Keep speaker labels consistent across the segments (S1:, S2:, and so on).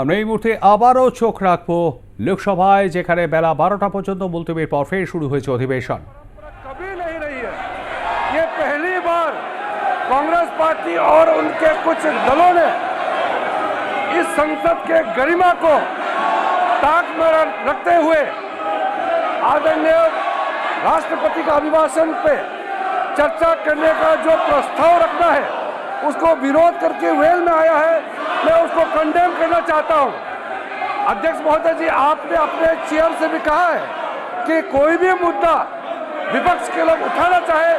S1: আমরা এই মুহূর্তে আবারও চোখ রাখবো লোকসভায় যেখানে বেলা বারোটা পর্যন্ত মুলতবির পর ফের শুরু হয়েছে অধিবেশন
S2: कभी नहीं रही है ये पहली बार कांग्रेस पार्टी और उनके कुछ दलों ने इस संसद के गरिमा को ताक में रखते हुए आदरणीय राष्ट्रपति का अभिभाषण पे चर्चा करने का जो प्रस्ताव रखना है उसको विरोध करके वेल में आया है मैं उसको कंडेम करना चाहता हूँ। अध्यक्ष महोदय जी, आपने अपने चेयर से भी कहा है कि कोई भी मुद्दा विपक्ष के लोग उठाना चाहे,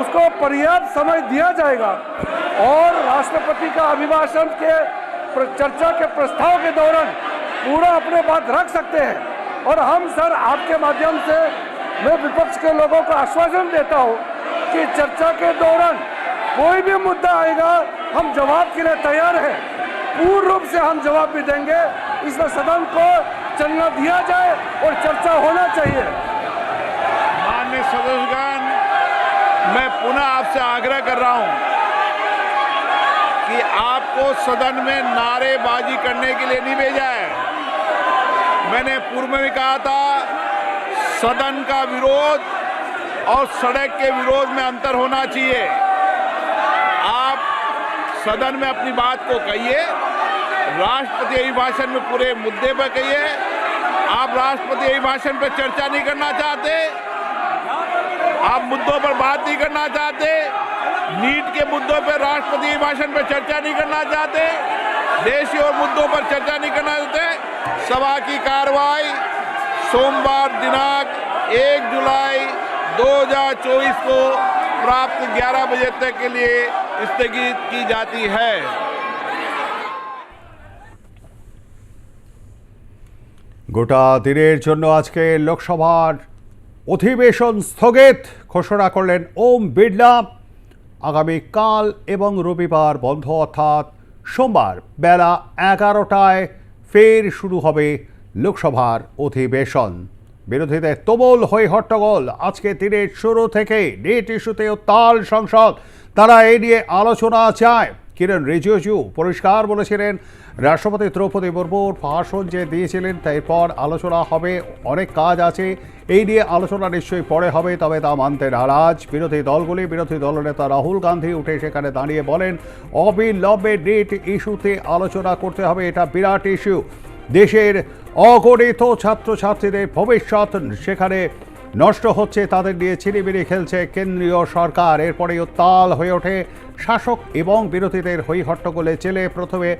S2: उसको पर्याप्त समय दिया जाएगा। और राष्ट्रपति का अभिभाषण के चर्चा के प्रस्ताव के दौरान पूरा अपने बात रख सकते हैं। और हम सर, आपके माध्यम से मैं विपक्ष के लोगों को आश्वासन देता हूँ कि चर्चा के दौरान कोई भी मुद्दा आएगा, हम जवाब के लिए तैयार हैं। पूर्ण रूप से हम जवाब भी देंगे। इसमें सदन को चलना दिया जाए और चर्चा होना चाहिए।
S3: माननीय सदस्यगण, मैं पुनः आपसे आग्रह कर रहा हूँ कि आपको सदन में नारेबाजी करने के लिए नहीं भेजा है। मैंने पूर्व में भी कहा था, सदन का विरोध और सड़क के विरोध में अंतर होना चाहिए। आप सदन में अपनी बात को कहिए। राष्ट्रपति अभिभाषण में पूरे मुद्दे पर कही है। आप राष्ट्रपति अभिभाषण पर चर्चा नहीं करना चाहते। आप मुद्दों पर बात नहीं करना चाहते। नीट के मुद्दों पर राष्ट्रपति भाषण पर चर्चा नहीं करना चाहते। देशी और मुद्दों पर चर्चा नहीं करना चाहते। सभा की कार्रवाई सोमवार दिनांक 1 जुलाई 2024 को प्राप्त 11 बजे तक के लिए स्थगित की जाती है।
S1: গোটা দিনের জন্য আজকে লোকসভার অধিবেশন স্থগিত, ঘোষণা করলেন ওম বিড়লা। আগামীকাল এবং রবিবার বন্ধ, অর্থাৎ সোমবার বেলা এগারোটায় ফের শুরু হবে লোকসভার অধিবেশন। বিরোধীদের তুমুল হই হট্টগোল আজকে দিনের শুরু থেকে নেট ইস্যুতে তাল সংসদ। তারা এই নিয়ে আলোচনা চায়। কিরণ রিজিজু, পরিষ্কার বলেছিলেন, রাষ্ট্রপতি দ্রৌপদী মুর্মুর ভাষণ যে দিয়েছিলেন এরপর আলোচনা হবে, অনেক কাজ আছে। এই নিয়ে আলোচনা নিশ্চয়ই পরে হবে, তবে তা মানতে নারাজ। বিরোধী দলগুলি, বিরোধী দলনেতা রাহুল গান্ধী উঠে সেখানে দাঁড়িয়ে বলেন, অবিলম্বে নেট ইস্যুতে আলোচনা করতে হবে, এটা বিরাট ইস্যু। দেশের অগণিত ছাত্রছাত্রীদের ভবিষ্যৎ, সেখানে নষ্ট হচ্ছে তাদের নিয়ে ছিনিমিনি খেলছে কেন্দ্রীয় সরকার। এরপরে উত্তাল হয়ে ওঠে শাসক এবং বিরোধীদের হই হট্টগোলে চেলে প্রথমে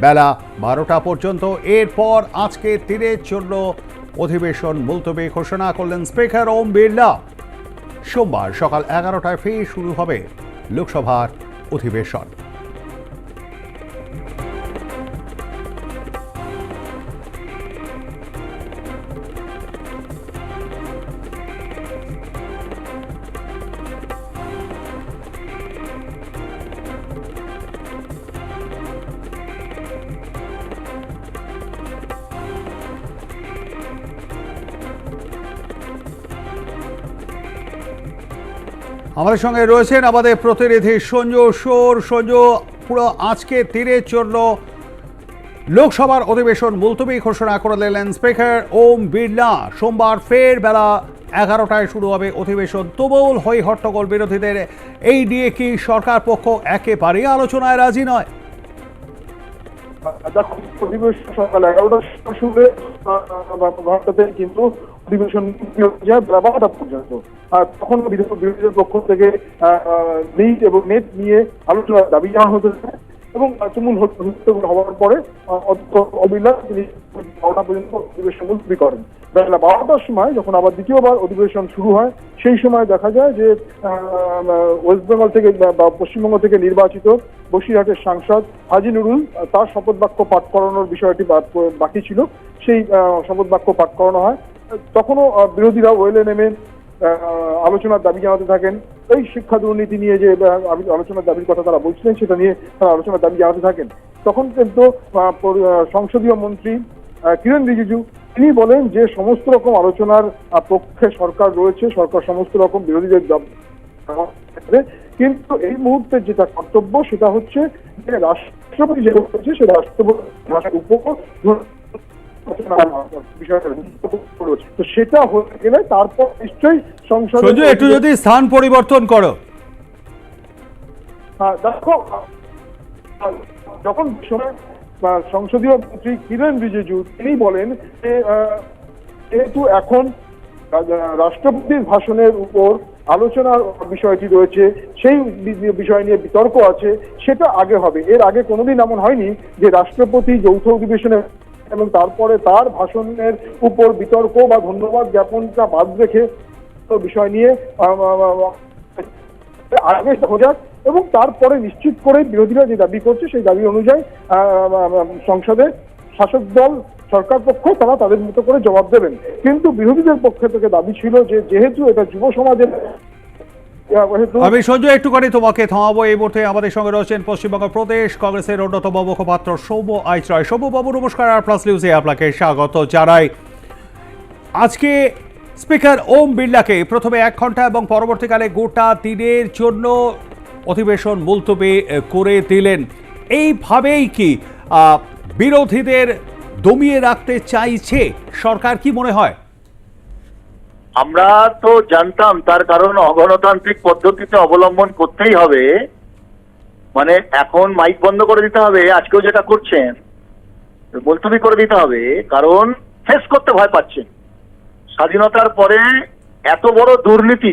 S1: বেলা বারোটা পর্যন্ত। এরপর আজকে দিনের জন্য অধিবেশন মুলতবি ঘোষণা করলেন স্পিকার ওম বিড়লা। সোমবার সকাল এগারোটায় ফের শুরু হবে লোকসভার অধিবেশন। আমাদের সঙ্গে রয়েছেন আমাদের প্রতিনিধি সঞ্জু সোর। সঞ্জু, পুরো আজকে তীরের জন্য লোকসভার অধিবেশন। মুলতবি ঘোষণা করে দিলেন স্পিকার ওম বিড়লা। সোমবার ফের বেলা এগারোটায় শুরু হবে অধিবেশন। তুমুল হই হট্টগোল বিরোধীদের। এই নিয়ে কি সরকার পক্ষ একেবারেই আলোচনায় রাজি নয়?
S4: অধিবেশন সকাল এগারোটার শুরু ঘন্টাতে কিন্তু অধিবেশন বারোটা পর্যন্ত। আর তখন বিরোধী বিরোধীদের পক্ষ থেকে নিট এবং নেট নিয়ে আলোচনার দাবি জানানো হতে এবং তুমুল হওয়ার পরে অবিনাশ তিনি বারোটা পর্যন্ত অধিবেশন মুলতবি করেন। বেলা বারোটার সময় যখন আবার দ্বিতীয়বার অধিবেশন শুরু হয়, সেই সময় দেখা যায় যে ওয়েস্ট বেঙ্গল থেকে বা পশ্চিমবঙ্গ থেকে নির্বাচিত বসিরহাটের সাংসদ হাজি নুরুল, তার শপথ বাক্য পাঠ করানোর বিষয়টি বাকি ছিল। সেই শপথ বাক্য পাঠ করানো হয়। তখনও বিরোধীরা ওয়েলে নেমে আলোচনার দাবি জানাতে থাকেন এই শিক্ষা দুর্নীতি নিয়ে যে আলোচনার দাবির কথা তারা বলছিলেন, সেটা নিয়ে তারা আলোচনার দাবি জানাতে থাকেন তখন কিন্তু সংসদীয় মন্ত্রী কিরণ রিজিজু, তিনি বলেন যে সমস্ত রকম আলোচনার পক্ষে সরকার রয়েছে, সরকার সমস্ত রকম বিরোধীদের কিন্তু এই মুহূর্তে যেটা কর্তব্য, সেটা হচ্ছে যে রাষ্ট্রপতি যে বলছে, সে রাষ্ট্রপতি উপর। তো সেটা হয়ে গেলে তারপর নিশ্চয়ই সংসদ
S1: একটু যদি স্থান পরিবর্তন করো।
S4: হ্যাঁ, দেখো যখন সংসদীয় মন্ত্রী কিরেন রিজিজু তিনি বলেন যে যেহেতু এখন রাষ্ট্রপতির ভাষণের উপর আলোচনার বিষয়টি রয়েছে সেই বিষয় নিয়ে বিতর্ক আছে সেটা আগে হবে। এর আগে কোনোদিন এমন হয়নি যে রাষ্ট্রপতি যৌথ অধিবেশনে এবং তারপরে তার ভাষণের উপর বিতর্ক বা ধন্যবাদ জ্ঞাপনটা বাদ রেখে বিষয় নিয়ে আগে এবং তারপরে নিশ্চিত করে বিরোধীরা যে দাবি করছে সেই দাবি অনুযায়ী সংসদে শাসক দল, সরকার পক্ষ তারা তাদের মতো করে জবাব দেবেন। কিন্তু বিরোধীদের পক্ষ থেকে দাবি ছিল যে যেহেতু এটা যুব সমাজের
S1: আমি সঞ্জু একটুখানি তোমাকে থামাবো। এই মুহূর্তে আমাদের সঙ্গে রয়েছেন পশ্চিমবঙ্গ প্রদেশ কংগ্রেসের অন্যতম মুখপাত্র সৌম্য আইচরয়। সৌম্য বাবু, নমস্কার। আর প্লাস নিউজে আপনাকে স্বাগত জানাই। আজকে স্পিকার ওম বিড়লাকে প্রথমে এক ঘণ্টা এবং পরবর্তীকালে গোটা দিনের জন্য অধিবেশন মুলতবি করে দিলেন। এইভাবেই কি বিরোধীদের দমিয়ে রাখতে চাইছে সরকার কি মনে হয়?
S5: আমরা তো জানতাম তার কারণ অগণতান্ত্রিক পদ্ধতিতে অবলম্বন করতেই হবে। মানে এখন মাইক বন্ধ করে দিতে হবে, আজকেও যেটা করছেন মুলতবি করে দিতে হবে, কারণ ফেস করতে ভয় পাচ্ছেন। স্বাধীনতার পরে এত বড় দুর্নীতি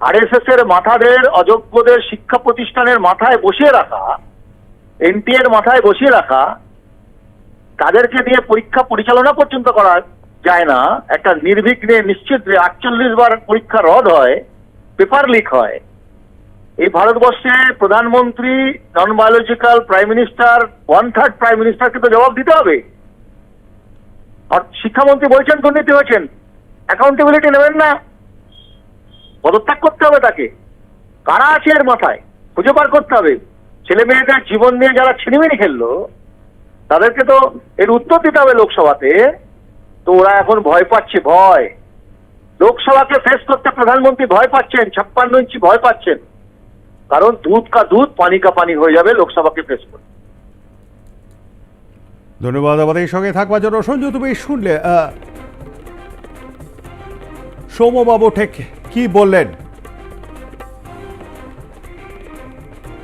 S5: আরএসএস এর মাথাদের, অযোগ্যদের শিক্ষা প্রতিষ্ঠানের মাথায় বসিয়ে রাখা এনটিএর মাথায় বসিয়ে রাখা, তাদেরকে দিয়ে পরীক্ষা পরিচালনা পর্যন্ত করা যায় না, একটা নির্বিঘ্নে নিশ্চিত যে আটচল্লিশ বার পরীক্ষা রদ হয়, পেপার লিক হয়। এই ভারতবর্ষে প্রধানমন্ত্রী non biological prime minister one third prime মিনিস্টারকে তো জবাব দিতে হবে। আর শিক্ষামন্ত্রী বলছেন, দুর্নীতি হয়েছেন। অ্যাকাউন্টেবিলিটি নেবেন না। পদত্যাগ করতে হবে তাকে। কারা আছে এর মাথায়? খুঁজে বার করতে হবে। ছেলে মেয়েদের জীবন নিয়ে যারা ছিনিমিনি খেললো, তাদেরকে তো এর উত্তর দিতে হবে লোকসভাতে। তো ওরা এখন ভয় পাচ্ছে ভয়। লোকসভাকে ফেস করতে প্রধানমন্ত্রী ভয় পাচ্ছেন ছাপ্পান্ন ইঞ্চি ভয় পাচ্ছেন। কারণ দুধ কা দুধ পানি কা পানি হয়ে যাবে লোকসভাকে ফেস করতে।
S1: ধন্যবাদ আমাদের সঙ্গে থাকবার জন্য। সঞ্জু তুমি শুনলে আহ, সৌম্যবাবু ঠিক কি বললেন?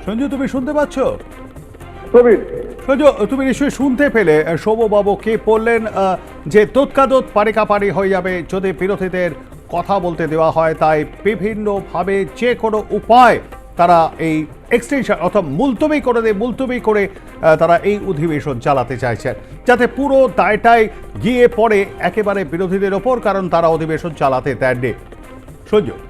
S1: সঞ্জু তুমি শুনতে পাচ্ছ?
S4: প্রবীর
S1: সঞ্জু তুমি নিশ্চয়ই শুনতে পেলে আহ, কে বললেন যে তোৎকাদোত পারিকা পারি হয়ে যাবে যদি বিরোধীদের কথা বলতে দেওয়া হয় তাই বিভিন্নভাবে যে কোনো উপায় তারা এই এক্সটেনশন অর্থাৎ মুলতবি করে দেয় মুলতবি করে তারা এই অধিবেশন চালাতে চাইছেন। যাতে পুরো দায়টাই গিয়ে পড়ে একেবারে বিরোধীদের ওপর কারণ তারা অধিবেশন চালাতে দেননি। সঞ্জু।
S4: আহ,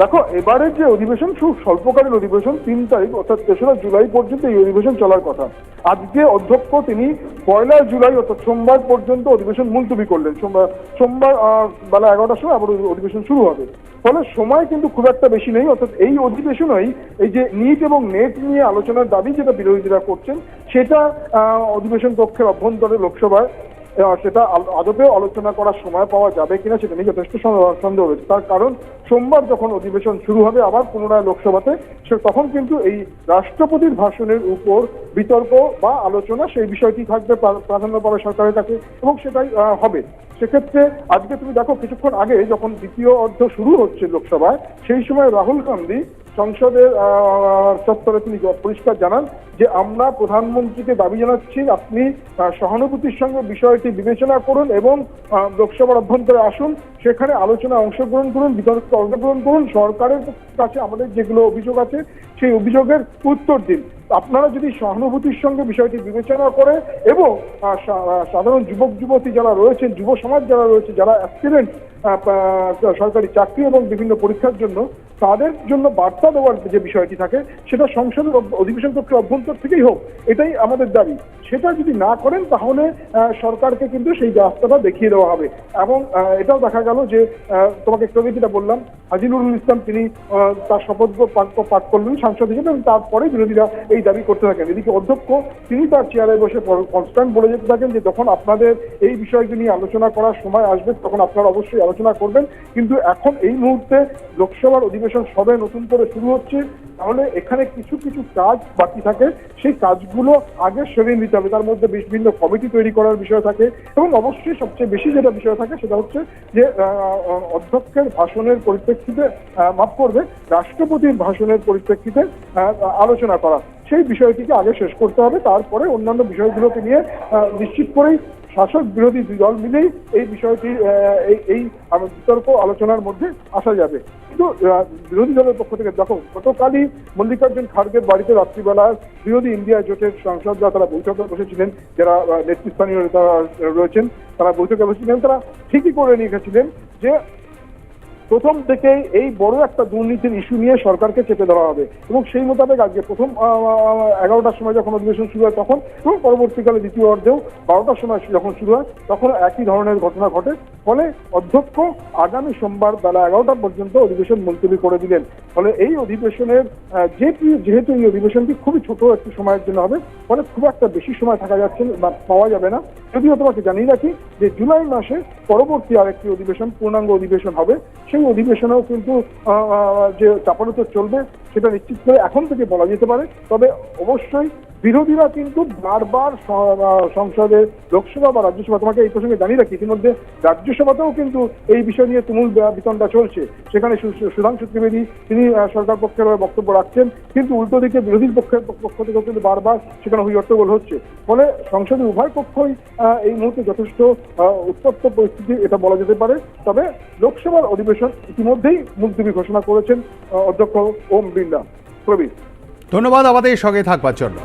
S4: দেখো, এবারে যে অধিবেশন, খুব স্বল্পকালীন অধিবেশন, তিন তারিখ, অর্থাৎ তেসরা জুলাই পর্যন্ত এই অধিবেশন চলার কথা। আজকে অধ্যক্ষ তিনি পয়লা জুলাই, অর্থাৎ সোমবার পর্যন্ত অধিবেশন মুলতবি করলেন। সোমবার বেলা এগারোটার সময় আবার অধিবেশন শুরু হবে। ফলে সময় কিন্তু খুব একটা বেশি নেই, অর্থাৎ এই অধিবেশনই এই যে নিট এবং নেট নিয়ে আলোচনার দাবি যেটা বিরোধীরা করছেন, সেটা অধিবেশন কক্ষের অভ্যন্তরে লোকসভায় সেটা আল- আদপে আলোচনা করার সময় পাওয়া যাবে কিনা সেটা নিয়ে যথেষ্ট সন্দেহ- রয়েছে। তার কারণ, সোমবার যখন অধিবেশন শুরু হবে, আবার পুনরায় লোকসভাতে, সে তখন কিন্তু এই রাষ্ট্রপতির ভাষণের উপর বিতর্ক বা আলোচনা, সেই বিষয়টি থাকবে প্রাধান্য পাবে সরকারের কাছে, এবং সেটাই হবে। সেক্ষেত্রে আজকে তুমি দেখো, কিছুক্ষণ আগে যখন দ্বিতীয় অর্ধ শুরু হচ্ছে লোকসভায়, সেই সময় রাহুল গান্ধী সংসদের চত্বরে তিনি পরিষ্কার জানান যে আমরা প্রধানমন্ত্রীকে দাবি জানাচ্ছি, আপনি সহানুভূতির সঙ্গে বিষয়টি বিবেচনা করুন এবং লোকসভার অভ্যন্তরে আসুন, সেখানে আলোচনায় অংশগ্রহণ করুন, বিতর্ক অংশগ্রহণ করুন, সরকারের কাছে আমাদের যেগুলো অভিযোগ আছে, সেই অভিযোগের উত্তর দিন। আপনারা যদি সহানুভূতির সঙ্গে বিষয়টি বিবেচনা করে এবং সাধারণ যুবক, যুবতী যারা রয়েছেন, যুব সমাজ যারা রয়েছে, যারা অ্যাক্সিডেন্ট সরকারি চাকরি এবং বিভিন্ন পরীক্ষার জন্য, তাদের জন্য বার্তা দেওয়ার যে বিষয়টি থাকে, সেটা সংসদের অধিবেশন কক্ষের অভ্যন্তর থেকেই হোক, এটাই আমাদের দাবি। সেটা যদি না করেন, তাহলে সরকারকে কিন্তু সেই রাস্তাটা দেখিয়ে দেওয়া হবে। এবং এটাও দেখা গেল যে তোমাকে একটু যেটা বললাম হাজিনুরুল ইসলাম তিনি তার শপথ পাঠ করলেন সাংসদ হিসেবে এবং তারপরে বিরোধীরা এই দাবি করতে থাকেন। এদিকে অধ্যক্ষ, তিনি তার চেয়ারে বসে কনস্ট্যান্ট বলে যেতে থাকেন যে, যখন আপনাদের এই বিষয়টি নিয়ে আলোচনা করার সময় আসবে, তখন আপনারা অবশ্যই আলোচনা করবেন। কিন্তু এখন এই মুহূর্তে লোকসভার অধিবেশন সবে নতুন করে শুরু হচ্ছে। তাহলে এখানে কিছু কিছু কাজ বাকি থাকে। সেই কাজগুলো আগে সেরে নিতে হবে। তার মধ্যে বিভিন্ন কমিটি তৈরি করার বিষয় থাকে এবং অবশ্যই সবচেয়ে বেশি যেটা বিষয় থাকে সেটা হচ্ছে যে অধ্যক্ষের ভাষণের পরিপ্রেক্ষিতে মাফ করবে, রাষ্ট্রপতির ভাষণের পরিপ্রেক্ষিতে আলোচনা করা। সেই বিষয়টিকে আগে শেষ করতে হবে। তারপরে অন্যান্য বিষয়গুলোকে নিয়ে নিশ্চিত করেই শাসক বিরোধী দুই দল মিলেই এই বিষয়টি এই বিতর্ক আলোচনার মধ্যে আসা যাবে। কিন্তু বিরোধী দলের পক্ষ থেকে দেখো, গতকালই মল্লিকার্জুন খার্গের বাড়িতে রাত্রিবেলা বিরোধী ইন্ডিয়া জোটের সাংসদরা তারা বৈঠকে বসেছিলেন, যারা নেতৃস্থানীয় নেতা রয়েছেন, তারা বৈঠকে বসেছিলেন, তারা ঠিকই করে নিয়ে গেছিলেন যে প্রথম থেকে এই বড় একটা দুর্নীতির ইস্যু নিয়ে সরকারকে চেপে দেওয়া হবে। এবং সেই মোতাবেক আজকে প্রথম এগারোটার সময় যখন অধিবেশন শুরু হয় তখন এবং পরবর্তীকালে দ্বিতীয় অর্ধেও বারোটার সময় যখন শুরু হয় তখন একই ধরনের ঘটনা ঘটে। ফলে অধ্যক্ষ আগামী সোমবার বেলা এগারোটা পর্যন্ত অধিবেশন মুলতবি করে দিলেন। ফলে এই অধিবেশনের যেহেতু যেহেতু এই অধিবেশনটি খুবই ছোট একটি সময়ের জন্য হবে, ফলে খুব একটা বেশি সময় থাকা যাচ্ছে বা পাওয়া যাবে না। যদিও তোমাকে জানিয়ে রাখি যে জুলাই মাসে পরবর্তী আরেকটি অধিবেশন, পূর্ণাঙ্গ অধিবেশন হবে। সেই অধিবেশনেও কিন্তু যে চাপানোতর চলবে, সেটা নিশ্চিত করে এখন থেকে বলা যেতে পারে। তবে অবশ্যই বিরোধীরা কিন্তু বারবার সংসদে, লোকসভা বা রাজ্যসভা, তোমাকে এই প্রসঙ্গে জানিয়ে রাখি, ইতিমধ্যে রাজ্যসভাতেও কিন্তু এই বিষয় নিয়ে তুমুল বিতণ্ডা চলছে। সেখানে সুধাংশু ত্রিবেদী, তিনি সরকার পক্ষের বক্তব্য রাখছেন, কিন্তু উল্টো দিকে বিরোধী পক্ষের পক্ষ থেকে কিন্তু বারবার সেখানে হইহট্টগোল হচ্ছে। ফলে সংসদে উভয় পক্ষই এই মুহূর্তে যথেষ্ট উত্তপ্ত পরিস্থিতি, এটা বলা যেতে পারে। তবে লোকসভার অধিবেশন ইতিমধ্যেই মুলতবি ঘোষণা করেছেন অধ্যক্ষ ওম বিড়লা। প্রবীর।
S1: ধন্যবাদ, আমাদের সঙ্গে থাকবার জন্য।